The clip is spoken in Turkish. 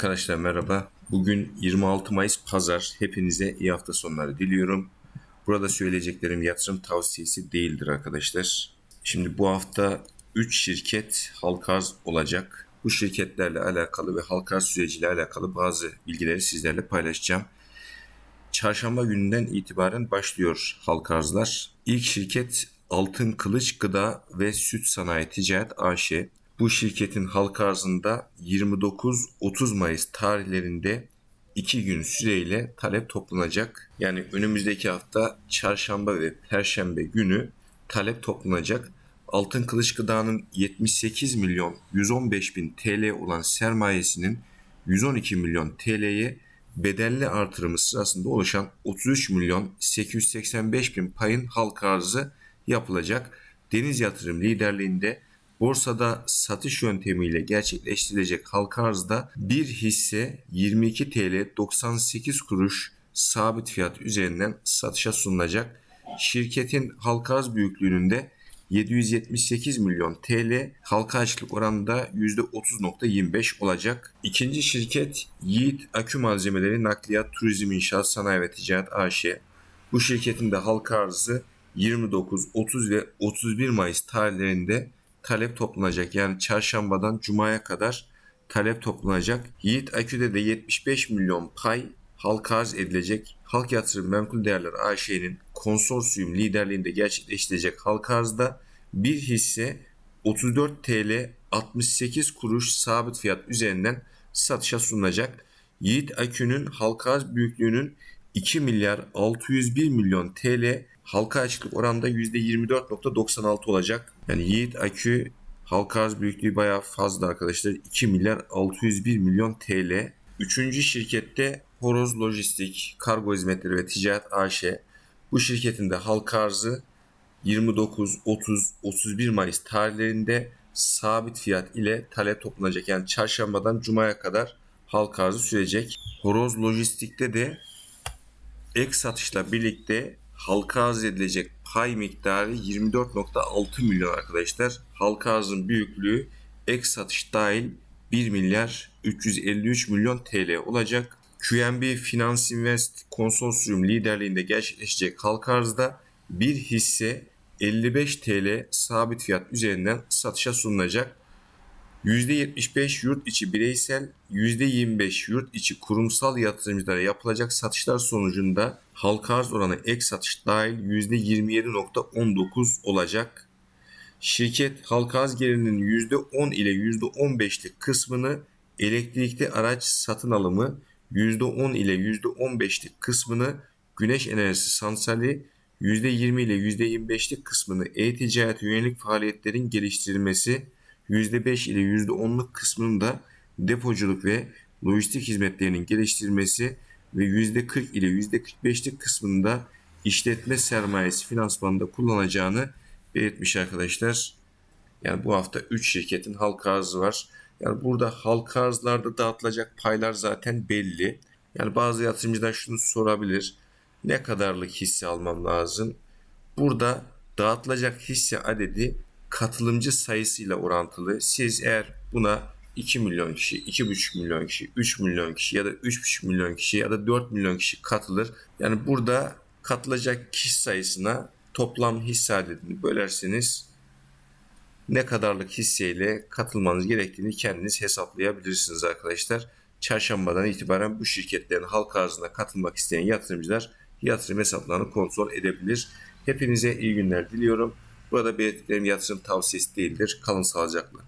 Arkadaşlar merhaba. Bugün 26 Mayıs Pazar. Hepinize iyi hafta sonları diliyorum. Burada söyleyeceklerim yatırım tavsiyesi değildir arkadaşlar. Şimdi bu hafta 3 şirket halka arz olacak. Bu şirketlerle alakalı ve halka arz süreciyle alakalı bazı bilgileri sizlerle paylaşacağım. Çarşamba gününden itibaren başlıyor halka arzlar. İlk şirket Altın Kılıç Gıda ve Süt Sanayi Ticaret AŞ. Bu şirketin halka arzında 29-30 Mayıs tarihlerinde 2 gün süreyle talep toplanacak. Yani önümüzdeki hafta çarşamba ve perşembe günü talep toplanacak. Altın Kılıç Gıda'nın 78 milyon 115 bin TL olan sermayesinin 112 milyon TL'ye bedelli artırımı sırasında oluşan 33 milyon 885 bin payın halka arzı yapılacak. Deniz Yatırım liderliğinde borsada satış yöntemiyle gerçekleştirilecek halka arzda bir hisse 22 TL 98 kuruş sabit fiyat üzerinden satışa sunulacak. Şirketin halka arz büyüklüğünün de 778 milyon TL halka açlık oranında %30.25 olacak. İkinci şirket Yiğit Akü Malzemeleri Nakliyat Turizm İnşaat Sanayi ve Ticaret AŞ. Bu şirketin de halka arzı 29, 30 ve 31 Mayıs tarihlerinde talep toplanacak. Yani çarşambadan cumaya kadar talep toplanacak. Yiğit Akü'de de 75 milyon pay halka arz edilecek. Halk Yatırım Menkul Değerler AŞ'nin konsorsiyum liderliğinde gerçekleştirecek halka arzda bir hisse 34 TL 68 kuruş sabit fiyat üzerinden satışa sunulacak. Yiğit Akü'nün halka arz büyüklüğünün 2 milyar 601 milyon TL halka açıklık oranda %24.96 olacak. Yani Yiğit Akü halka arz büyüklüğü bayağı fazla arkadaşlar. 2 milyar 601 milyon TL. Üçüncü şirkette Horoz Lojistik, Kargo Hizmetleri ve Ticaret AŞ. Bu şirketin de halka arzı 29, 30, 31 Mayıs tarihlerinde sabit fiyat ile talep toplanacak. Yani çarşambadan cumaya kadar halka arzı sürecek. Horoz Lojistik'te de ek satışla birlikte halka arz edilecek pay miktarı 24.6 milyon arkadaşlar. Halka arzın büyüklüğü ek satış dahil 1 milyar 353 milyon TL olacak. QNB Finans Invest konsorsiyum liderliğinde gerçekleşecek halka arzda bir hisse 55 TL sabit fiyat üzerinden satışa sunulacak. %75 yurt içi bireysel, %25 yurt içi kurumsal yatırımcılara yapılacak satışlar sonucunda halka arz oranı ek satış dahil %27.19 olacak. Şirket halka arz gelirinin %10 ile %15'lik kısmını elektrikli araç satın alımı, %10 ile %15'lik kısmını güneş enerjisi santrali, %20 ile %25'lik kısmını e-ticarete yönelik faaliyetlerin geliştirilmesi, %5 ile %10'luk kısmının da depoculuk ve lojistik hizmetlerinin geliştirilmesi ve %40 ile %45'lik kısmında işletme sermayesi finansmanında kullanacağını belirtmiş arkadaşlar. Yani bu hafta 3 şirketin halka arzı var. Yani burada halka arzlarda dağıtılacak paylar zaten belli. Yani bazı yatırımcılar şunu sorabilir. Ne kadarlık hisse almam lazım? Burada dağıtılacak hisse adedi katılımcı sayısıyla orantılı. Siz eğer buna 2 milyon kişi, 2,5 milyon kişi, 3 milyon kişi ya da 3,5 milyon kişi ya da 4 milyon kişi katılır. Yani burada katılacak kişi sayısına toplam hisse adedini bölerseniz ne kadarlık hisseyle katılmanız gerektiğini kendiniz hesaplayabilirsiniz arkadaşlar. Çarşambadan itibaren bu şirketlerin halka arzına katılmak isteyen yatırımcılar yatırım hesaplarını kontrol edebilir. Hepinize iyi günler diliyorum. Burada belirttiklerim yatırım tavsiyesi değildir. Kalın sağlıcakla.